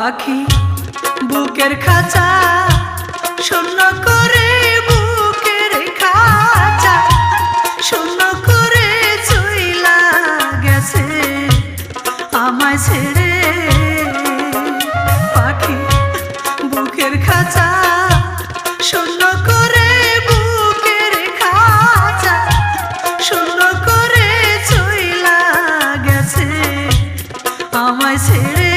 পাখি বুকের খাঁচা, শূন্য করে বুকের খাঁচা, শূন্য করে চইলা গেছে আমায় ছেড়ে। পাখি বুকের খাঁচা, শূন্য করে বুকের খাঁচা, শূন্য করে চইলা গেছে আমায় ছেড়ে।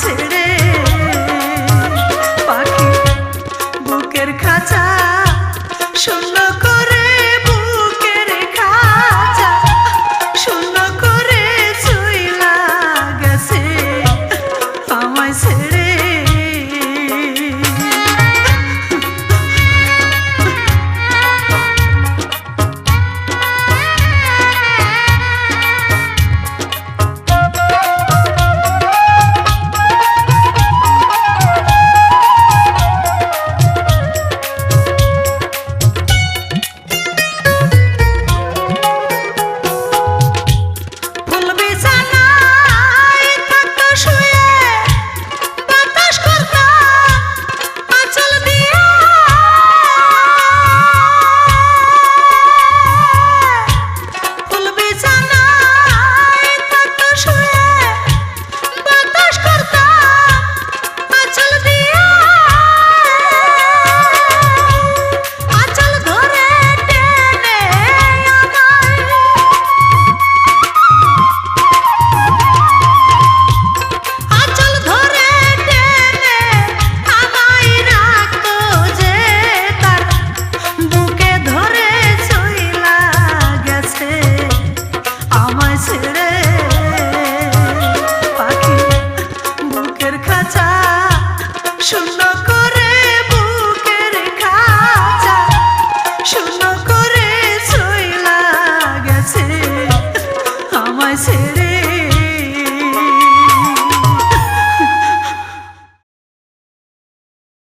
ছেড়ে পাখি বুকের খাঁচা